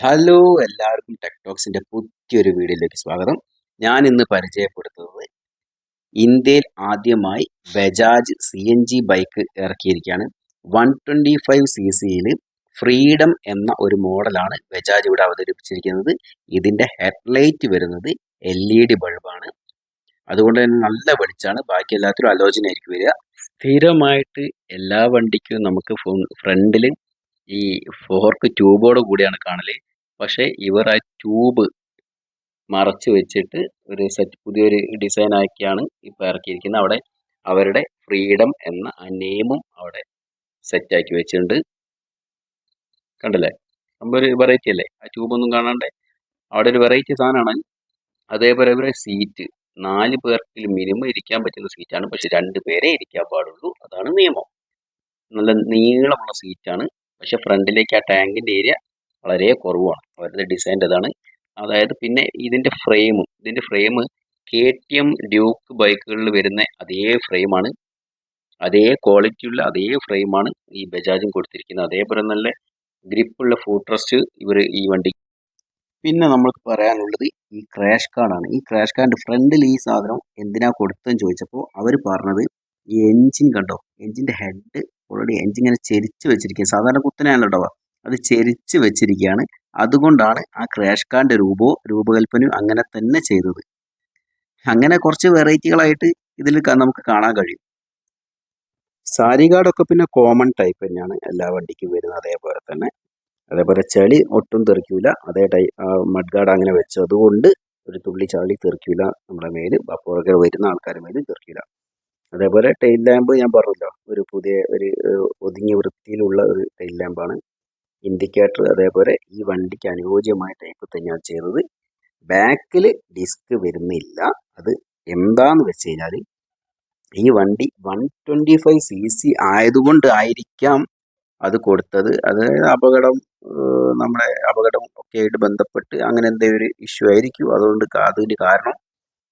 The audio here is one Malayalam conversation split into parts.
ഹലോ എല്ലാവർക്കും ടെക്ടോക്സിന്റെ പുതിയൊരു വീഡിയോയിലേക്ക് സ്വാഗതം. ഞാൻ ഇന്ന് പരിചയപ്പെടുത്തുന്നത് ഇന്ത്യയിൽ ആദ്യമായി Bajaj C N G bike ഇറക്കിയിരിക്കുകയാണ്. One twenty five C സിയിൽ ഫ്രീഡം എന്ന ഒരു മോഡലാണ് ബജാജ് ഇവിടെ അവതരിപ്പിച്ചിരിക്കുന്നത്. ഇതിന്റെ ഹെഡ്ലൈറ്റ് വരുന്നത് എൽ ഇ ഡി ബൾബാണ്. അതുകൊണ്ട് തന്നെ നല്ല വെളിച്ചാണ് ബാക്കി എല്ലാത്തിനും അലോചനയായിരിക്കും വരിക. സ്ഥിരമായിട്ട് എല്ലാ വണ്ടിക്കും നമുക്ക് ഫ്രണ്ടിൽ ഈ ഫോർക്ക് ട്യൂബോട് കൂടിയാണ് കാണൽ. പക്ഷേ ഇവർ ആ ട്യൂബ് മറച്ച് വെച്ചിട്ട് ഒരു സെറ്റ് പുതിയൊരു ഡിസൈൻ ആക്കിയാണ് ഇപ്പോൾ ഇറക്കിയിരിക്കുന്നത്. അവിടെ അവരുടെ ഫ്രീഡം എന്ന ആ നെയിമും അവിടെ സെറ്റാക്കി വെച്ചിട്ടുണ്ട്. കണ്ടില്ലേ? നമ്മൾ ഒരു വെറൈറ്റി അല്ലേ? ആ ട്യൂബൊന്നും കാണാണ്ട് അവിടെ ഒരു വെറൈറ്റി സാധനമാണ്. അതേപോലെ ഇവരെ സീറ്റ് നാല് പേർക്ക് മിനിമം ഇരിക്കാൻ പറ്റുന്ന സീറ്റാണ് പക്ഷെ രണ്ട് പേരെ ഇരിക്കാൻ പാടുള്ളൂ. അതാണ് നിയമം. നല്ല നീളമുള്ള സീറ്റാണ് പക്ഷെ ഫ്രണ്ടിലേക്ക് ആ ടാങ്കിന്റെ ഏരിയ വളരെ കുറവാണ്. അവരുടെ ഡിസൈൻ ഇതാണ്. അതായത് പിന്നെ ഇതിന്റെ ഫ്രെയിമും ഇതിന്റെ frame K T M Duke ബൈക്കുകളിൽ വരുന്ന അതേ ഫ്രെയിമാണ് അതേ ക്വാളിറ്റിയുള്ള അതേ ഫ്രെയിമാണ് ഈ ബജാജും കൊടുത്തിരിക്കുന്നത്. അതേപോലെ നല്ല ഗ്രിപ്പുള്ള ഫൂട്രസ്റ്റ് ഇവർ ഈ വണ്ടി പിന്നെ നമ്മൾക്ക് പറയാനുള്ളത് ഈ ക്രാഷ് കാർഡാണ് ഈ ക്രാഷ് കാർഡ് ഫ്രണ്ടിൽ ഈ സാധനം എന്തിനാ കൊടുത്തതെന്ന് ചോദിച്ചപ്പോൾ അവർ പറഞ്ഞത് ഈ എൻജിൻ കണ്ടോ? എൻജിന്റെ ഹെഡ് ഓൾറെഡി എൻജിൻ ഇങ്ങനെ ചെരിച്ച് വെച്ചിരിക്കുക സാധാരണ കുത്തനെയാണല്ലോ ഉണ്ടാവുക. അത് ചെരിച്ച് വെച്ചിരിക്കുകയാണ് അതുകൊണ്ടാണ് ആ ക്രാഷ് കാർഡിന്റെ രൂപവും രൂപകൽപ്പനയും അങ്ങനെ തന്നെ ചെയ്തത്. അങ്ങനെ കുറച്ച് വെറൈറ്റികളായിട്ട് ഇതിൽ നമുക്ക് കാണാൻ കഴിയും. സാരി കാർഡൊക്കെ പിന്നെ കോമൺ ടൈപ്പ് തന്നെയാണ്. എല്ലാ വണ്ടിക്കും വരുന്നത് അതേപോലെ തന്നെ. അതേപോലെ ചളി ഒട്ടും തെറിക്കൂല. അതേ ടൈ മഡ് ഗാർഡ് അങ്ങനെ വെച്ചതുകൊണ്ട് ഒരു തുള്ളി ചളി തെറിക്കൂല. നമ്മുടെ മേൽ അപ്പുറക്കെ വരുന്ന ആൾക്കാരുടെ മേലും തെറിക്കൂല. അതേപോലെ ടെയിൽ ലാമ്പ് ഞാൻ പറഞ്ഞല്ലോ. ഒരു പുതിയ ഒരു ഒതുങ്ങിയ വൃത്തിയിലുള്ള ഒരു ടെയിൽ ലാമ്പാണ് ഇൻഡിക്കേറ്റർ അതേപോലെ ഈ വണ്ടിക്ക് അനുയോജ്യമായ ടൈപ്പ് തന്നെയാണ് ചെയ്തത് ബാക്കിൽ ഡിസ്ക് വരുന്നില്ല. അത് എന്താന്ന് വെച്ച് കഴിഞ്ഞാൽ ഈ വണ്ടി one twenty five C C ആയതുകൊണ്ട് ആയിരിക്കാം അത് കൊടുത്തത്. അത് അപകടം നമ്മുടെ അപകടം ഒക്കെ ആയിട്ട് ബന്ധപ്പെട്ട് അങ്ങനെ എന്തെങ്കിലും ഒരു ഇഷ്യൂ ആയിരിക്കും. അതുകൊണ്ട് അതിന് കാരണം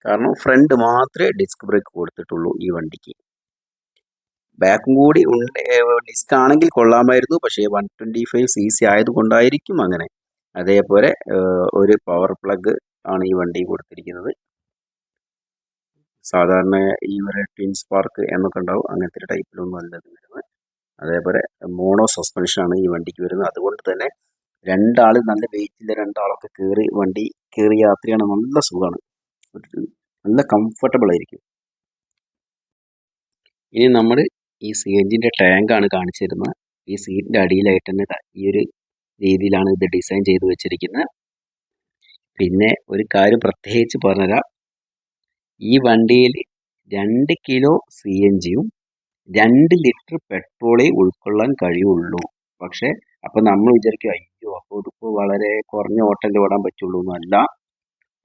കാരണം ഫ്രണ്ട് മാത്രമേ ഡിസ്ക് ബ്രേക്ക് കൊടുത്തിട്ടുള്ളൂ ഈ വണ്ടിക്ക്. ബാക്കും കൂടി ഡിസ്ക് ആണെങ്കിൽ കൊള്ളാമായിരുന്നു. പക്ഷേ one twenty five C C ആയതുകൊണ്ടായിരിക്കും അങ്ങനെ. അതേപോലെ ഒരു പവർ പ്ലഗ് ആണ് ഈ വണ്ടി കൊടുത്തിരിക്കുന്നത്. സാധാരണ ഈ ഒരു ട്വിൻ സ്പാർക്ക് എന്നൊക്കെ ഉണ്ടാവും. അങ്ങനത്തെ ടൈപ്പിലൊന്നും അല്ല വരുന്നത്. അതേപോലെ മോണോ സസ്പെൻഷൻ ആണ് ഈ വണ്ടിക്ക് വരുന്നത്. അതുകൊണ്ട് തന്നെ രണ്ടാൾ നല്ല വെയിറ്റില്ല രണ്ടാളൊക്കെ കയറി വണ്ടി കയറി യാത്രയാണ് നല്ല സുഖമാണ്. നല്ല കംഫർട്ടബിൾ ആയിരിക്കും. ഇനി നമ്മൾ ഈ സി എൻ ജിന്റെ ടാങ്കാണ് കാണിച്ചിരുന്നത്. ഈ സീറ്റിന്റെ അടിയിലായിട്ട് തന്നെ ഈ ഒരു രീതിയിലാണ് ഇത് ഡിസൈൻ ചെയ്ത് വെച്ചിരിക്കുന്നത്. പിന്നെ ഒരു കാര്യം പ്രത്യേകിച്ച് പറഞ്ഞുതരാം ഈ വണ്ടിയിൽ രണ്ട് കിലോ സി എൻ ജിയും രണ്ട് ലിറ്റർ പെട്രോളേ ഉൾക്കൊള്ളാൻ കഴിയുള്ളൂ. പക്ഷേ അപ്പം നമ്മൾ വിചാരിക്കും അയ്യോ അപ്പോൾ ഇതിപ്പോൾ വളരെ കുറഞ്ഞ ഓട്ടം ഓടാൻ പറ്റുള്ളൂ എന്നല്ല.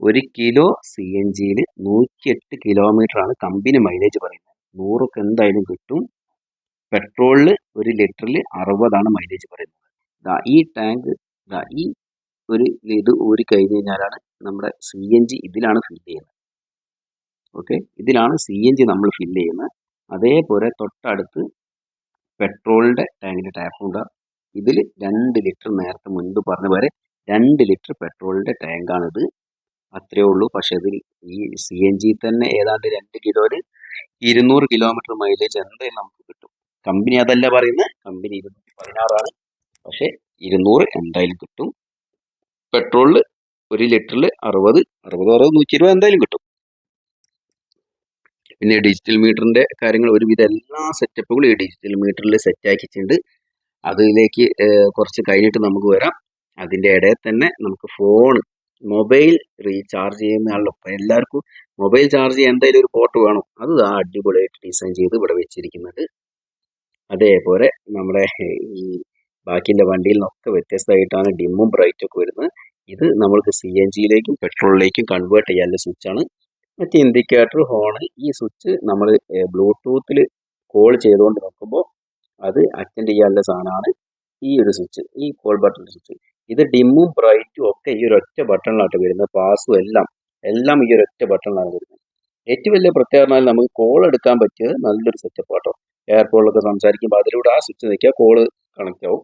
ഒരു കിലോ സി എൻ ജിയിൽ നൂറ്റിയെട്ട് കിലോമീറ്ററാണ് കമ്പനി മൈലേജ് പറയുന്നത്. നൂറൊക്കെ എന്തായാലും കിട്ടും. പെട്രോളിൽ ഒരു ലിറ്ററിൽ അറുപതാണ് മൈലേജ് പറയുന്നത്. ദാ ഈ ടാങ്ക് ദാ ഈ ഒരു ഇത് ഊരി കഴിഞ്ഞ് കഴിഞ്ഞാലാണ് നമ്മുടെ സി എൻ ജി ഇതിലാണ് ഫിൽ ചെയ്യുന്നത്. ഓക്കെ ഇതിലാണ് സി എൻ ജി നമ്മൾ ഫിൽ ചെയ്യുന്നത്. അതേപോലെ തൊട്ടടുത്ത് പെട്രോളിന്റെ ടാങ്കിന്റെ ടാപ്പ് ഉണ്ട് ഇതിൽ രണ്ട് ലിറ്റർ നേരത്തെ മുൻപ് പറഞ്ഞ പോലെ രണ്ട് ലിറ്റർ പെട്രോളിന്റെ ടാങ്കാണിത്. അത്രയേ ഉള്ളൂ. പക്ഷേ ഇതിൽ ഈ സി എൻ ജി തന്നെ ഏതാണ്ട് രണ്ട് കിലോയിൽ ഇരുന്നൂറ് കിലോമീറ്റർ മൈലേജ് എന്തായാലും നമുക്ക് കമ്പനി അതല്ല പറയുന്നത്. കമ്പനി ഇരുന്നൂറ്റി പതിനാറാണ്. പക്ഷേ ഇരുന്നൂറ് എന്തായാലും കിട്ടും. പെട്രോളിൽ ഒരു ലിറ്ററിൽ അറുപത് അറുപത് അറുപത് നൂറ്റി ഇരുപത് എന്തായാലും കിട്ടും. പിന്നെ ഡിജിറ്റൽ മീറ്ററിന്റെ കാര്യങ്ങൾ ഒരുവിധ എല്ലാ സെറ്റപ്പുകളും ഈ ഡിജിറ്റൽ മീറ്ററിൽ സെറ്റ് ആക്കിയിട്ടുണ്ട് അതിലേക്ക് കുറച്ച് കഴിഞ്ഞിട്ട് നമുക്ക് വരാം. അതിന്റെ ഇടയിൽ തന്നെ നമുക്ക് ഫോൺ മൊബൈൽ റീചാർജ് ചെയ്യുന്ന ആളൊപ്പം എല്ലാവർക്കും മൊബൈൽ ചാർജ് ചെയ്യാൻ എന്തായാലും ഒരു പോർട്ട് വേണം. അത് ആ അടിപൊളിയായിട്ട് ഡിസൈൻ ചെയ്ത് ഇവിടെ വെച്ചിരിക്കുന്നത്. അതേപോലെ നമ്മുടെ ഈ ബാക്കിയുള്ള വണ്ടിയിൽ നിന്നൊക്കെ വ്യത്യസ്തമായിട്ടാണ് ഡിമ്മും ബ്രൈറ്റും ഒക്കെ വരുന്നത്. ഇത് നമ്മൾക്ക് സി എൻ ജിയിലേക്കും പെട്രോളിലേക്കും കൺവേർട്ട് ചെയ്യാനുള്ള സ്വിച്ചാണ് മറ്റ് ഇൻഡിക്കേറ്റർ ഹോൺ ഈ സ്വിച്ച് നമ്മൾ ബ്ലൂടൂത്തിൽ കോൾ ചെയ്തുകൊണ്ട് നോക്കുമ്പോൾ അത് അറ്റൻഡ് ചെയ്യാനുള്ള സാധനമാണ് ഈ ഒരു സ്വിച്ച് ഈ കോൾ ബട്ടൺ സ്വിച്ച് ഇത് ഡിമ്മും ബ്രൈറ്റും ഒക്കെ ഈ ഒരു ഒറ്റ ബട്ടണിലാണ് വരുന്നത് പാസും എല്ലാം എല്ലാം ഈ ഒരു ഒറ്റ ബട്ടണിലാണ് വരുന്നത്. ഏറ്റവും വലിയ പ്രത്യേകത നമുക്ക് കോൾ എടുക്കാൻ പറ്റിയത് നല്ലൊരു സെറ്റപ്പ് ആട്ടോ. എയർപോർട്ടിലൊക്കെ സംസാരിക്കുമ്പോൾ അതിലൂടെ ആ സ്വിച്ച് നിൽക്കുക കോൾ കണക്റ്റ് ആവും.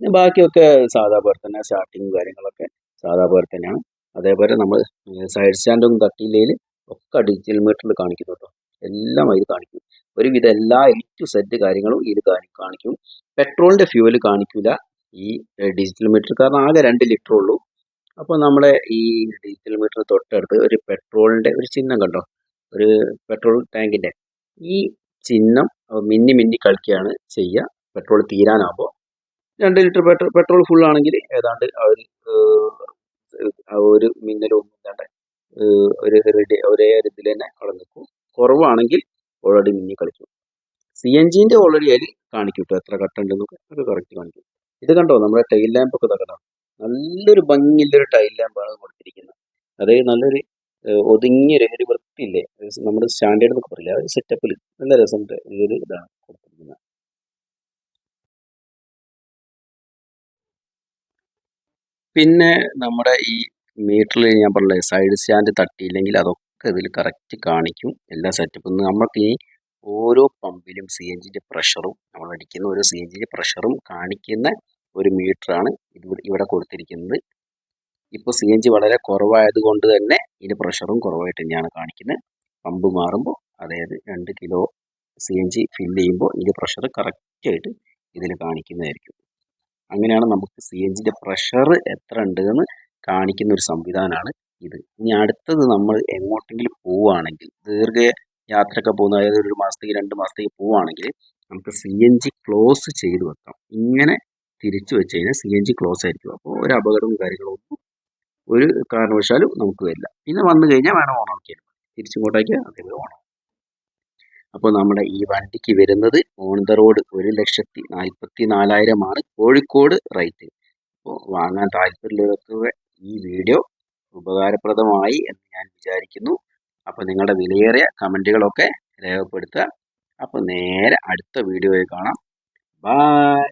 പിന്നെ ബാക്കിയൊക്കെ സാധാ പോലെ തന്നെ സ്റ്റാർട്ടിങ് കാര്യങ്ങളൊക്കെ സാധാ പോലെ തന്നെയാണ്. അതേപോലെ നമ്മൾ സൈഡ് സ്റ്റാൻഡും തട്ടിയില്ലെങ്കിൽ ഒക്കെ ഡിജിറ്റൽ മീറ്ററിൽ കാണിക്കുന്നു കേട്ടോ. എല്ലാം അതിൽ കാണിക്കും. ഒരുവിധം എല്ലാ എ ടു സെറ്റ് കാര്യങ്ങളും ഇതിൽ കാണി കാണിക്കും. പെട്രോളിന്റെ ഫ്യൂവൽ കാണിക്കില്ല ഈ ഡിജിറ്റൽ മീറ്റർ കാരണം ആകെ രണ്ട് ലിറ്റർ ഉള്ളൂ. അപ്പോൾ നമ്മുടെ ഈ ഡിജിറ്റൽ മീറ്റർ തൊട്ടടുത്ത് ഒരു പെട്രോളിന്റെ ഒരു ചിഹ്നം കണ്ടോ? ഒരു പെട്രോൾ ടാങ്കിന്റെ ഈ ചിഹ്നം മിന്നി മിന്നി കളിക്കുകയാണ് ചെയ്യുക. പെട്രോൾ തീരാനാകുമ്പോൾ രണ്ട് ലിറ്റർ പെട്രോൾ പെട്രോൾ ഫുൾ ആണെങ്കിൽ ഏതാണ്ട് ആ ഒരു മിന്നലൊന്നും ഇല്ലാണ്ട് ഒരു റെഡി ഒരേ ഒരു ഇതിൽ തന്നെ അവിടെ നിൽക്കും. കുറവാണെങ്കിൽ ഓൾറെഡി മിന്നി കളിക്കും. സി എൻ ജിന്റെ ഓൾറെഡി അതിൽ കാണിക്കും കേട്ടോ എത്ര കട്ട ഉണ്ടെന്നൊക്കെ. അത് കറക്റ്റ് കാണിക്കും. ഇത് കണ്ടോ നമ്മുടെ ടൈൽ ലാമ്പ് ഒക്കെ കണ്ടോ? നല്ലൊരു ഭംഗിയുള്ളൊരു ടൈൽ ലാമ്പാണ് കൊടുത്തിരിക്കുന്നത്. അതായത് നല്ലൊരു രഹരി ഒരു വൃത്തിയില്ലേ? നമ്മുടെ സ്റ്റാൻഡേർഡ് എന്നൊക്കെ പറയില്ല? സെറ്റപ്പിൽ നല്ല രസമുണ്ട്? ഈ ഒരു ഇതാണ് കൊടുത്തിരിക്കുന്നത് പിന്നെ നമ്മുടെ ഈ മീറ്ററിൽ ഞാൻ പറഞ്ഞില്ലേ സൈഡ് സ്റ്റാൻഡ് തട്ടിയില്ലെങ്കിൽ അതൊക്കെ ഇതിൽ കറക്റ്റ് കാണിക്കും. എല്ലാ സെറ്റപ്പും നമുക്ക് ഈ ഓരോ പമ്പിലും സി എൻ ജിന്റെ പ്രഷറും നമ്മൾ അടിക്കുന്ന ഓരോ സി എൻ ജിന്റെ പ്രഷറും കാണിക്കുന്ന ഒരു മീറ്ററാണ് ഇവിടെ ഇവിടെ കൊടുത്തിരിക്കുന്നത്. ഇപ്പോൾ സി എൻ ജി വളരെ കുറവായത് കൊണ്ട് തന്നെ ഇതിന് പ്രഷറും കുറവായിട്ട് തന്നെയാണ് കാണിക്കുന്നത്. പമ്പ് മാറുമ്പോൾ അതായത് രണ്ട് kilo C N G fill ചെയ്യുമ്പോൾ ഇതിന്റെ പ്രഷർ കറക്റ്റായിട്ട് ഇതിൽ കാണിക്കുന്നതായിരിക്കും. അങ്ങനെയാണ് നമുക്ക് സി എൻ ജിന്റെ പ്രഷർ എത്ര ഉണ്ട് എന്ന് കാണിക്കുന്ന ഒരു സംവിധാനമാണ് ഇത്. ഇനി അടുത്തത് നമ്മൾ എങ്ങോട്ടെങ്കിലും പോവുകയാണെങ്കിൽ ദീർഘ യാത്രയൊക്കെ പോകുന്ന അതായത് ഒരു മാസത്തേക്ക് രണ്ട് മാസത്തേക്ക് പോവുകയാണെങ്കിൽ നമുക്ക് സി എൻ ജി ക്ലോസ് ചെയ്ത് വെക്കാം. ഇങ്ങനെ തിരിച്ചു വെച്ച് കഴിഞ്ഞാൽ സി എൻ ജി ക്ലോസ് ആയിരിക്കും. അപ്പോൾ ഒരു അപകടവും കാര്യങ്ങളും ഒന്നും ഒരു കാരണവശാലും നമുക്ക് വരില്ല. പിന്നെ വന്നു കഴിഞ്ഞാൽ വേണം ഓൺ ആക്കിയാൽ തിരിച്ചിങ്ങോട്ടാക്കിയാൽ അതേപോലെ ഓൺ അപ്പോൾ നമ്മുടെ ഈ വണ്ടിക്ക് വരുന്നത് ഓൺ ദ റോഡ് ഒരു ലക്ഷത്തി നാൽപ്പത്തി നാലായിരമാണ് കോഴിക്കോട് റേറ്റ്. അപ്പോൾ വാങ്ങാൻ താല്പര്യമുള്ളവർക്ക് ഈ വീഡിയോ ഉപകാരപ്രദമായി എന്ന് ഞാൻ വിചാരിക്കുന്നു. അപ്പോൾ നിങ്ങളുടെ വിലയേറിയ കമന്റുകളൊക്കെ രേഖപ്പെടുത്തുക. അപ്പോൾ നേരെ അടുത്ത വീഡിയോയിൽ കാണാം. ബായ്